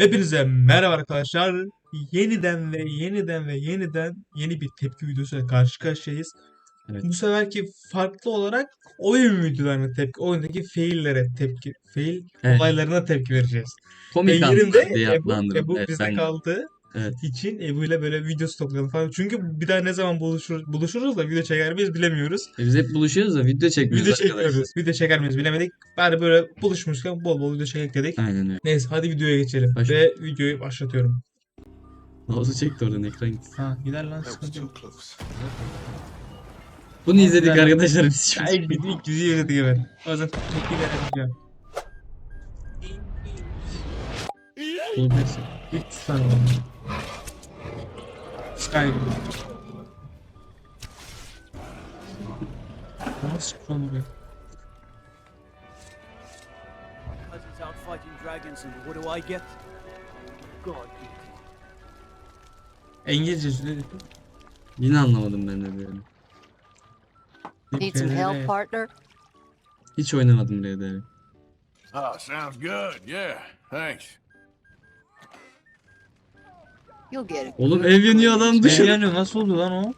Hepinize merhaba arkadaşlar. Yeniden ve yeniden ve yeniden yeni bir tepki videosuyla karşı karşıyayız. Evet. Bu seferki farklı olarak oyun videolarına tepki, oyundaki faillere tepki, fail Evet. olaylarına tepki vereceğiz. Ve Komik anlar diye Ebu. Ebu Evet, bizde ben- kaldığı Evet. için Ebu ile böyle video stoklayalım falan. Çünkü bir daha ne zaman buluşur, buluşuruz da video çeker miyiz bilemiyoruz. E Biz hep buluşuyoruz da video çekmiyoruz Video arkadaşlar. çekmiyoruz. Video çeker miyiz bilemedik. Bari böyle buluşmuşken bol bol video çekek dedik. Aynen öyle. Neyse hadi videoya geçelim. Başla. Ve videoyu başlatıyorum. Mouse'u çekti oradan ekran gitti. Ha gider lan sıkıntı yok. Bunu izledik arkadaşlar biz şimdi. ilk video ilk yüzü izledik evet. O tepki veremeyeceğim. Oğlum neyse. 300 tane oldu. Skyrim. Nasıl oraya? Cousins out fighting dragons, and what do I get? God, İngilizce söyledik. Yine anlamadım ben de böyle. Need some help, partner? Hiç oynamadım Dead'i. Ah, sounds good. Yeah, thanks. Get it. Oğlum ev yanıyor adam Şey dışarı. yanıyor nasıl oldu lan o?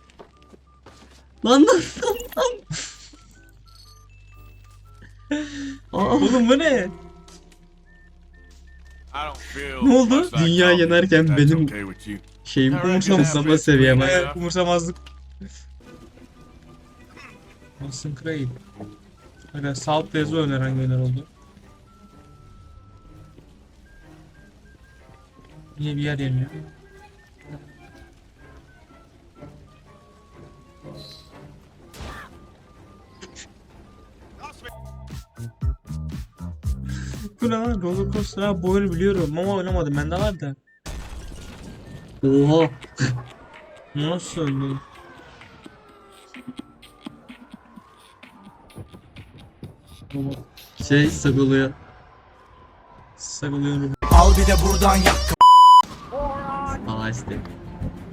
Lan lan lan lan. Aa, Oğlum bu ne? I don't feel Ne oldu? Dünya yanarken benim- şeyim umursamazlama seviyem. Evet, umursamazlık. Nasılsın Craig? Aga Salt yazı öneren günler oldu. Yine bir yer yemiyor. Bu ne lan? Roller Coaster ha bu oyunu biliyorum ama oynamadım bende var da. Oha. Nasıl öyle? Şey sagoluyor. Sarılıyorum. Al bir de buradan yak. Aa işte.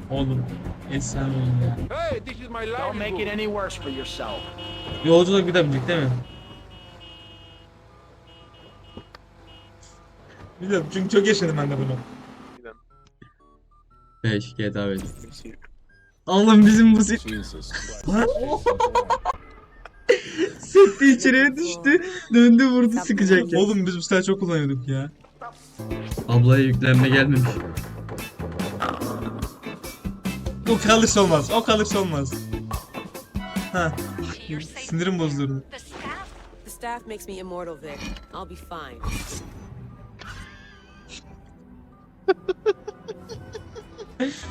Oğlum. Efsane oyun ya. don't make it any worse for yourself. Yolculuk bir de birlikte mi? Biliyorum çünkü çok yaşadım ben de bunu. 5 GTA 5. Oğlum bizim bu set sette içeriye düştü. Döndü vurdu sıkacak ya. Oğlum biz bu sefer çok kullanıyorduk ya. Ablaya yüklenme gelmemiş. O kalırsa olmaz. O kalırsa olmaz. Ha. Sinirim bozulur. The staff makes me immortal, Vic. I'll be fine.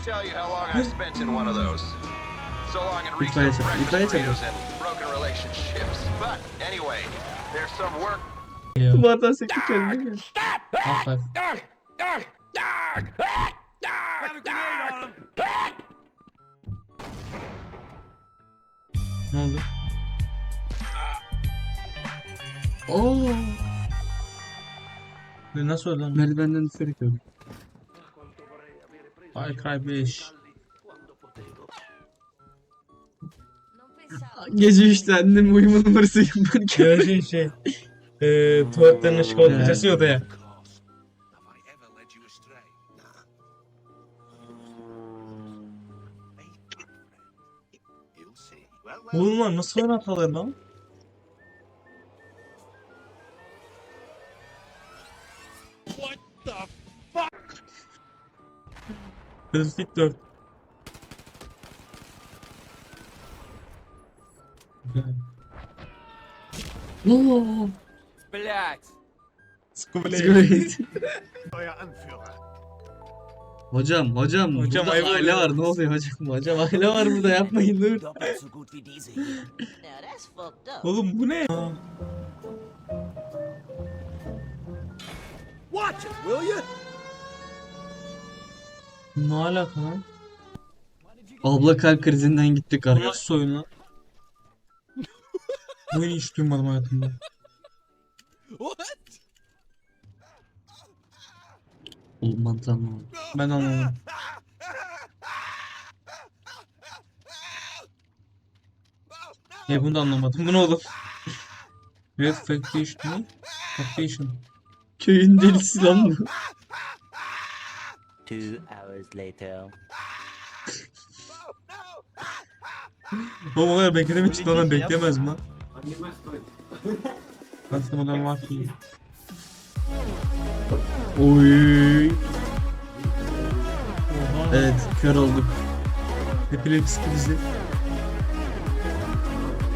Tell you how long I spent in one of those. So long in İtfaiye recent çabuk, breakfast burritos and broken relationships. But anyway, there's some work Ya. Duvardan sekip geldi. Half-Life. Ne oldu? Oo. Ne- Nasıl öldü? Merdivenden düşerek öldü. Far Cry 5. Gece 3'te annem uyuma numarası yaparken. Ya şey şey. Eee tuvaletlerin ışık olmayacaksın ya odaya. Oğlum lan nasıl oyun hataları lan? Battlefield 4. Güzel. Oo. Euer Anführer. Hocam hocam Hocam, burada ayıp aile oluyor. var ne oluyor hocam hocam aile var burada yapmayın dur. Doppelt so gut wie diese hier. Now that's fucked up. Oğlum bu ne ya? Watch it, will you? Ne alaka lan? Abla kalp krizinden gittik Bu arkadaş. nasıl oyun lan? Bu oyunu hiç duymadım hayatımda. Oğlum mantığı anlamadım. Ben anlamadım. Ya bunu da anlamadım. Bu ne oğlum? Red Factation? Factation. Köyün delisi lan bu. Two hours later. Oğlum o kadar beklemek için adam beklemez mi lan? Nasıl adam var ki? Oy. Evet kör olduk. Epilepsi krizi.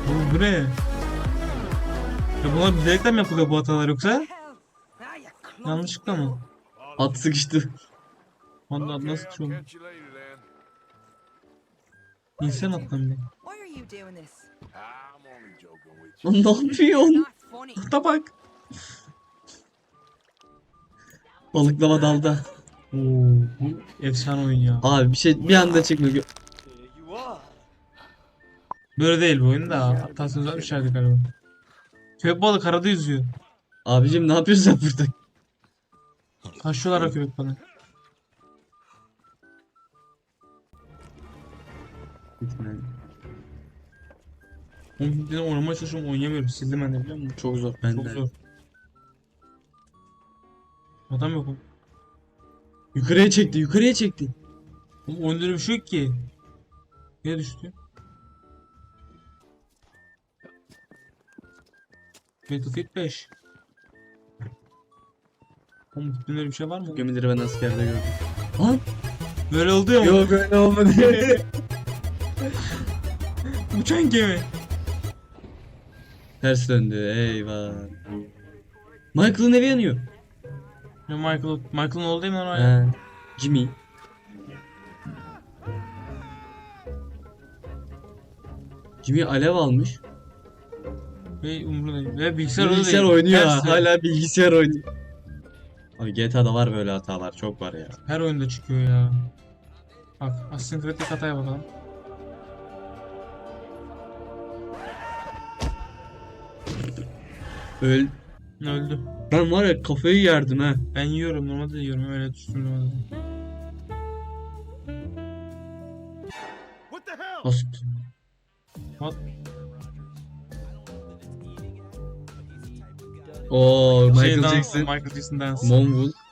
Oğlum bu ne? Ya bunlar bilerekten mi yapılıyor bu hatalar yoksa? Yanlışlıkla mı? At sıkıştı. Onda Okay, nasıl çoğum? İnsan atlan be. Why are you doing this? I'm only joking with you. Lan ne yapıyorsun? Da bak. Balıklama dalda. Oo, bu efsane oyun ya. Abi bir şey bir anda. Gö- Böyle değil bu oyun da. Hatasını uzatmışlardı galiba. Köpek balığı karada yüzüyor. Abicim ne yapıyorsun sen burada? Taşıyorlar o köpek balığı. Oğlum bir de oynamaya çalışıyorum oynayamıyorum. Sildim ben de biliyor musun? Çok zor. Ben Çok de. zor. Adam yok. Yukarıya çekti, yukarıya çekti. Oğlum oyunda öyle bir şey yok ki. Niye düştü? Battlefield 5. Oğlum gittiğinde öyle bir şey var mı? Gemileri ben askerde gördüm. Lan Böyle oldu ya. yok öyle olmadı. Uçan gemi. Ters döndü. Eyvah. Michael'ın evi yanıyor. Ya Michael, Michael'ın oğlu değil mi lan? He. Jimmy. Jimmy alev almış. Ve umurunda değil. Ve bilgisayar, Bilgisayar oynuyor. Ters- Hala bilgisayar oynuyor. Abi GTA'da var böyle hatalar. Çok var ya. Her oyunda çıkıyor ya. Bak asinkrotik hataya bakalım. Öl. Öldü. Ben var ya kafayı yerdim ha. Ben yiyorum normalde de yiyorum öyle hell? Nasıl? What? Oo Michael Şey, dans- Jackson. Michael Jackson dance. Monwool.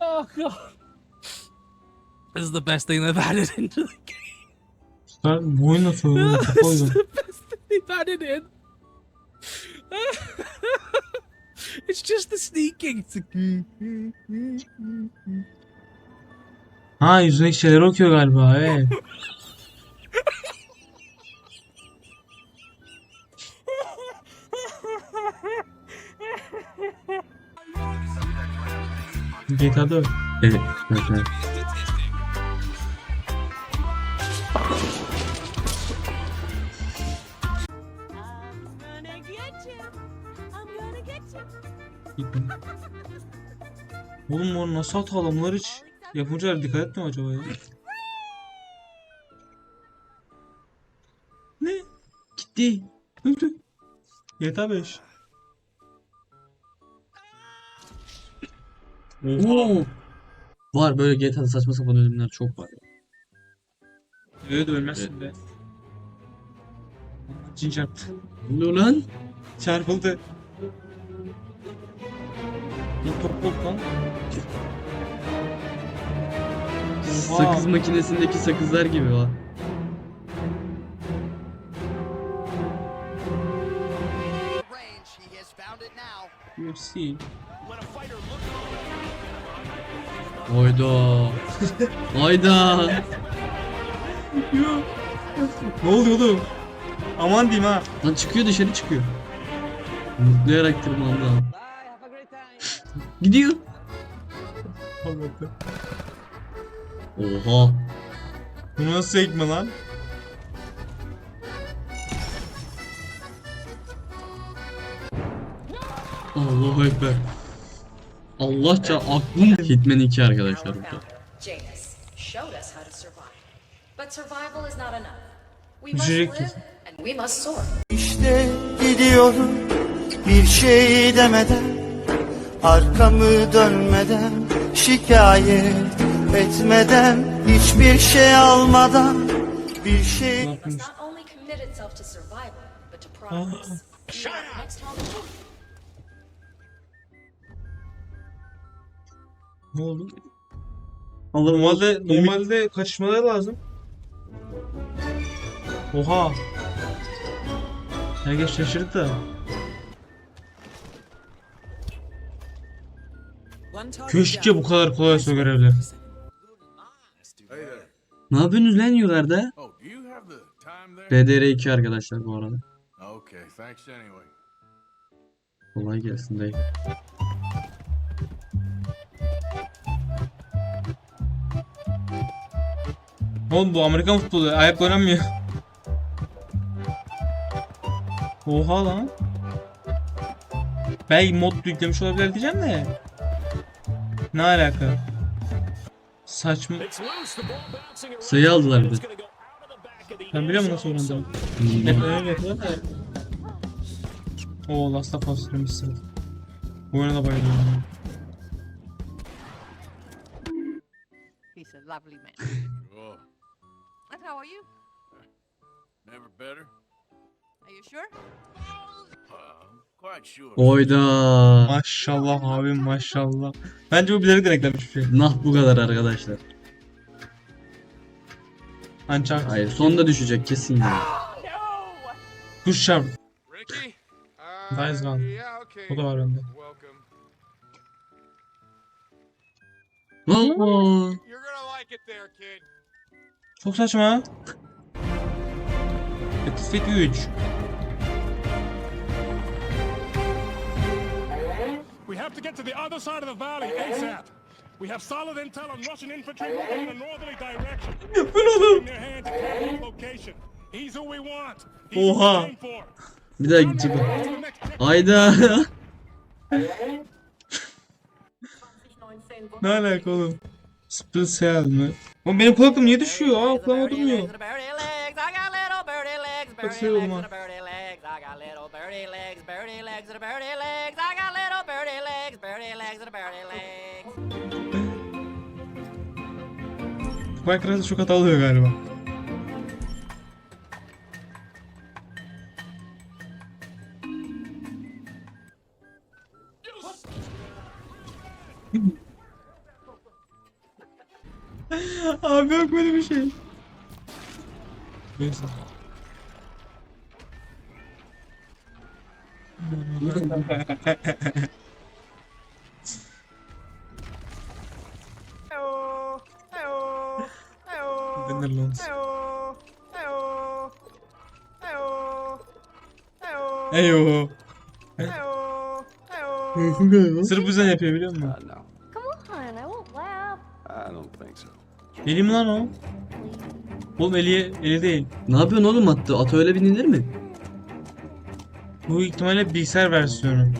Oh god. This is the best thing they've added into the game. Süper. Bu oyun nasıl oyun? Kafa This is oyun. the best thing they've added in. it's just the sneaking. It's like, Ha yüzündeki şeyleri okuyor galiba evet. GTA'da. Evet. evet, evet. Oğlum bu nasıl bunlar hiç yapımcılar dikkat etmiyor acaba ya? ne? Gitti. Öldü. GTA 5. Oo. Var böyle GTA'da saçma sapan ölümler çok var. ya. Öyle de ölmezsin be. Cin çarptı. Ne lan? Çarpıldı. Bir top oldu lan. Sakız makinesindeki sakızlar gibi var. UFC. Hayda. Hayda. Ne oluyor oğlum? Aman diyeyim ha. Lan çıkıyor dışarı çıkıyor. Mutlayarak tırmandı. Gidiyor. Oha. Bu nasıl ekme lan? Allahu Ekber. Allahça aklım Hitman 2 arkadaşlar burada. İşte gidiyorum bir şey demeden Arkamı dönmeden şikayet etmeden Hiçbir şey almadan bir şey Ne Must yapmış? not only commit itself to survival, but to progress. We are the next home. Ne oldu? Normalde normalde kaçışmaları lazım. Oha. Herkes şaşırdı da. Keşke bu kadar kolay olsa görevler. Ne yapıyorsunuz lan yukarıda? Oh, do you have the time there? BDR2 arkadaşlar bu arada. Kolay gelsin dayı. Oğlum bu Amerikan futbolu ayak oynanmıyor. Oha lan. Belki mod yüklemiş olabilir diyeceğim de. Ne alaka? Saçma. Sayı aldılar bir de. Ben biliyor musun nasıl oynandığını? Hmm. Hep öyle yapıyorlar da. Oo Last of Us demişsin. Bu oyuna da bayılıyorum. He's a lovely man. Sure. And how are you? Never better? Are you sure? Oyda. Maşallah abim maşallah. Bence bu bilerek de eklenmiş bir şey. Nah bu kadar arkadaşlar. Uncharted. Hayır sonda düşecek kesin ya. Kuş şart. Ricky? Yeah, okay. O da var bende. Welcome. Valla. You're gonna like it there, kid. Çok saçma. Battlefield 3. have to get to the other side of the valley ASAP. We have solid intel on Russian infantry moving in a northerly direction. In their location. He's who we want. He's who Oha. we aim for. Bir daha gidecek. o. To the next checkpoint. Ayda. Ne alaka oğlum? Split Cell mi? Oğlum benim kulaklığım niye düşüyor? Aa kulağıma durmuyor. Basıyorum ha. Ekranda çok hata oluyor galiba. Abi yok böyle bir şey. Neyse. Netherlands. Eyo. Sırf bu yüzden yapıyor biliyor musun? Come on, I won't laugh. I don't think so. Eli mi lan o? Oğlum eli, eli değil. ne yapıyorsun oğlum attı? At öyle binilir mi? Bu ihtimalle bilgisayar versiyonu.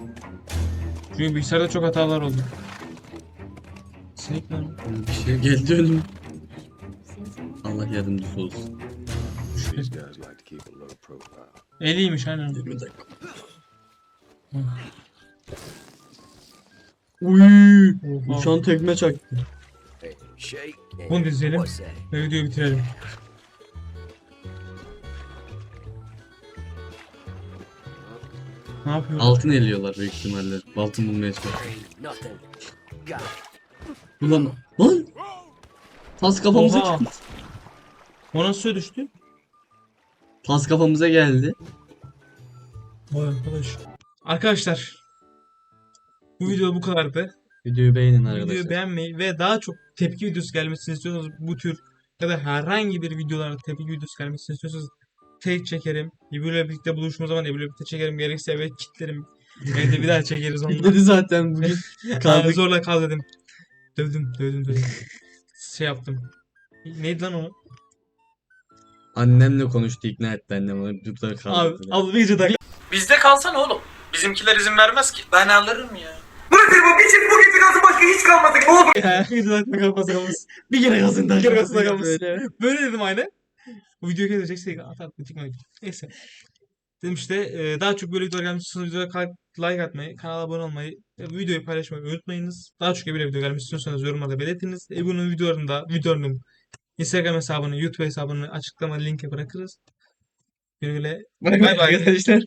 Çünkü bilgisayarda çok hatalar oldu. Snake lan. Bir şey geldi önüme. Yardımcısı olsun. These guys like to keep a low profile. Eliymiş aynen. 20 dakika. Uy. Uçan tekme çaktı. Bunu dizelim ve videoyu bitirelim. Ne yapıyor? Altın eliyorlar büyük ihtimalle. Altın bulmaya çalışıyor. Ulan lan! Tas kafamıza Oha. çıktı. O nasıl düştü? Tas kafamıza geldi. Vay arkadaş. Arkadaşlar. Bu video bu kadardı. Videoyu beğenin Videoyu arkadaşlar. beğenmeyi ve daha çok tepki videosu gelmesini istiyorsanız bu tür ya da herhangi bir videolarda tepki videosu gelmesini istiyorsanız tek çekerim. İbü'yle birlikte buluşma zaman İbü'yle birlikte çekerim. Gerekirse eve kitlerim. Evde bir daha çekeriz ondan. Bitleri zaten bugün kaldık. zorla kal dedim. Dövdüm, dövdüm, dövdüm. Şey yaptım. Neydi lan o? Annemle konuştu ikna etti annem onu. Bitleri Abi, kaldı. abi bir tak. Bizde kalsana oğlum. Bizimkiler izin vermez ki. Ben alırım ya. Ya, bir gece takma kafası kalmasın. Bir kere kalsın, bir kere kalsın kalmasın. Böyle. Böyle dedim aynen. Bu videoyu kesecekse atar, bitirmedik. Neyse. Dedim işte e, daha çok böyle videolar gelmiş istiyorsanız videoya like atmayı, kanala abone olmayı, bu videoyu paylaşmayı unutmayınız. Daha çok böyle video gelmiş istiyorsanız yorumlarda belirtiniz. Ebu'nun videolarında, videonun Instagram hesabını, YouTube hesabını açıklama linke bırakırız. Güle güle. Bay bay arkadaşlar.